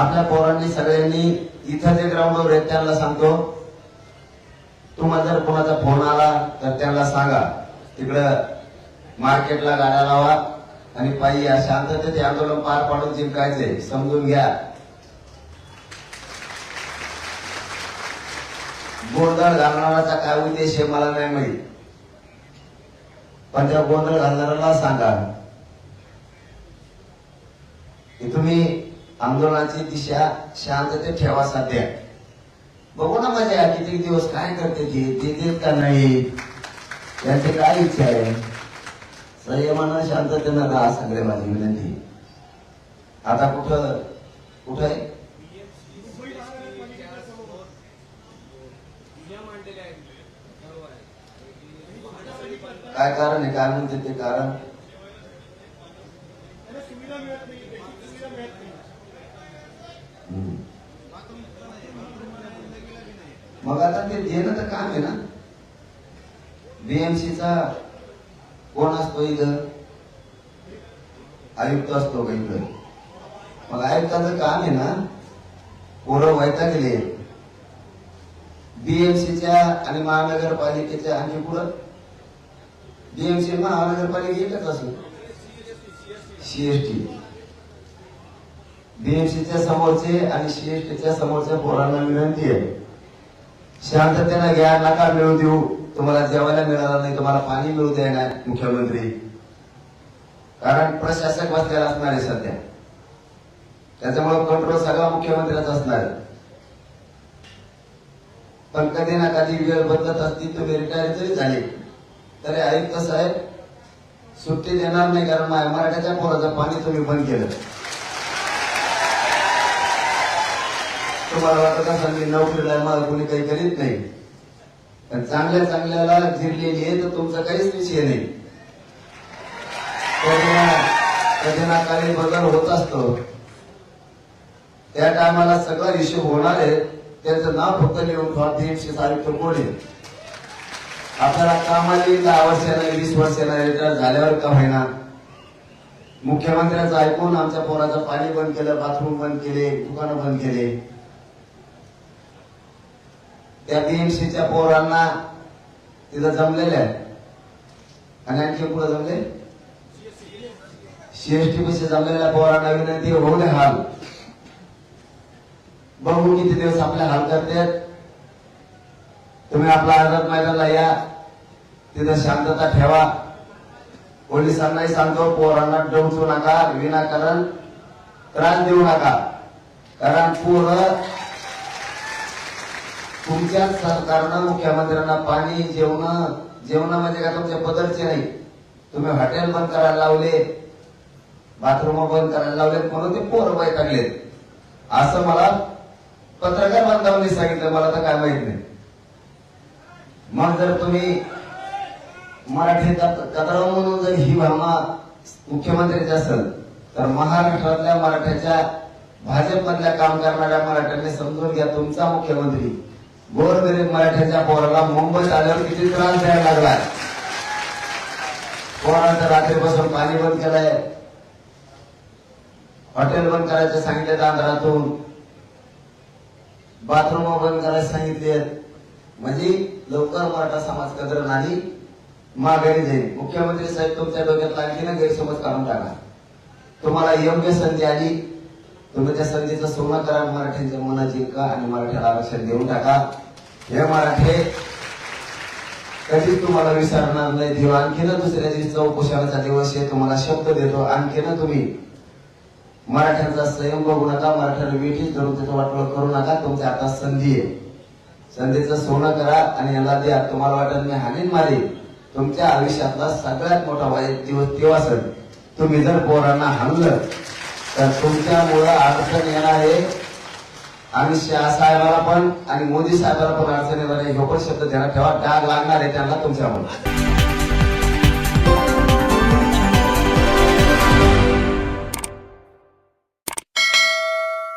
आपल्या पोरांनी सगळ्यांनी इथं जे ग्राउंडवर आहेत त्यांना सांगतो तुम्हाला जर कोणाचा फोन आला तर त्यांना सांगा. तिकडं मार्केटला गाड्या लावा आणि पायी या शांततेत हे आंदोलन पार पाडून जिंकायचे समजून घ्या. गोंधळ घालणाराचा काय उद्देश आहे मला नाही माहीत. पण त्या गोंधळ घालणाऱ्याला सांगा. की तुम्ही आंदोलनाची दिशा शांततेत ठेवा सध्या. बघू ना माझ्या किती दिवस काय करते ते ते का नाही? यांची काय इच्छा आहे? संयमानं शांततेनं राहा सगळे माझी विनंती. आता कुठं कुठं आहे? काय कारण आहे? काय म्हणते ते कारण? मग आता ते देणं तर काम आहे ना? बीएमसीचा कोण असतो इथं? आयुक्त असतो का इथं मग आयुक्ताचं काम आहे ना? पोरं व्हायचा गेले बीएमसीच्या आणि महानगरपालिकेच्या आणि पुढं बीएमसी महानगरपालिका एकच असेल. सीएसटी बीएमसीच्या समोरचे आणि सीएसटीच्या समोरच्या पोरांना विनंती आहे. शांततेनं घ्या नका मिळू देऊ. तुम्हाला जेवायला मिळणार नाही तुम्हाला पाणी मिळू द्या ना मुख्यमंत्री. कारण प्रशासक बसलेला असणार आहे सध्या. त्याच्यामुळे कंट्रोल सगळा मुख्यमंत्र्याचा असणार आहे. पण कधी ना कधी वेळ बदलत असतील तुम्ही रिटायर जरी झाले तरी आयुक्त साहेब सुट्टी देणार नाही कारण मराठ्याच्या पोराचं पाणी तुम्ही बंद केलं. तुम्हाला वाटत असेल मी नोकरीला आहे, मला कोणी काही करीत नाही. पण चांगल्या चांगल्याला जिरलेली आहे तर तुमचा काहीच विषय नाही. कधी काही बदल होत असतो. त्या टायमाला सगळा हिशोब होणार आहे. त्याचं नाव फक्त लिहून ठेवा तारीख तर कोणी आपल्याला कामाची दहा वर्षाला वीस वर्षाला रिटायर झाल्यावर का होईना? मुख्यमंत्र्यांचं ऐकून आमच्या पोराचं पाणी बंद केलं बाथरूम बंद केले दुकानं बंद केले. त्या बीएमसीच्या पोरांना तिथं जमलेल्या आणि आणखी पुढे जमले? सीएसटी जमलेल्या पोरांना विनंती होऊ दे हाल. बघू किती दिवस आपले हाल करतात. तुम्ही आपला आझाद मैदानला या. तिथं शांतता ठेवा. पोलिसांनाही सांगतो पोरांना डवचू नका विनाकारण त्रास देऊ नका. कारण पोरं तुमच्या सरकारनं मुख्यमंत्र्यांना पाणी जेवण जेवण म्हणजे का तुमच्या बदलचे नाही. तुम्ही हॉटेल बंद करायला लावले बाथरूम बंद करायला लावले म्हणून ते पोरं वैतागलेत. असं मला पत्रकार बांधवांनी सांगितलं मला तर काय माहीत नाही. मग जर तुम्ही मराठी कदराव म्हणून जर ही भावना मुख्यमंत्र्याची असेल तर महाराष्ट्रातल्या मराठ्याच्या भाजपमधल्या काम करणाऱ्या मराठ्यांनी समजून घ्या तुमचा मुख्यमंत्री गोरगरीब मराठ्याच्या पोराला मुंबईत आल्यावर किती त्रास द्यायला लागलाय? पोरांचं रात्रीपासून पाणी बंद केलंय. हॉटेल बंद करायचं सांगितलं आंध्रातून बाथरूम बंद करायला सांगितले म्हणजे लवकर मराठा समाज कदर नाही माघारी जाईल. मुख्यमंत्री साहेब तुमच्या डोक्यात आणखीन गैरसमज काढून टाका. तुम्हाला योग्य संधी आली तुम्ही त्या संधीचं सोनं करा मराठ्यांच्या मनात जिंका आणि मराठ्याला आरक्षण देऊन टाका. हे मराठे कधीच तुम्हाला विसरणार नाही देव. आणखीन दुसऱ्या दिवशी उपोषणाचा दिवस आहे तुम्हाला शब्द देतो. आणखीन तुम्ही मराठ्यांचा संयम बघू नका मराठ्याला वेठीच धरून त्याचं वाटोळ करू नका. तुमच्या आता संधी आहे. संधीचं सोनं करा आणि याला द्या. तुम्हाला वाटत मी हानीन मारे तुमच्या आयुष्यातला सगळ्यात मोठा वाईट दिवस तेव्हा असेल तुम्ही जर पोरांना हाणलं तर तुमच्यामुळं अडचण येणार आहे. आणि शहा साहेबाला पण आणि मोदी साहेबाला पण अडचण येणार आहे. हे पण शब्द ध्यानात ठेवा. डाग लागणार आहे त्यांना तुमच्यामुळे.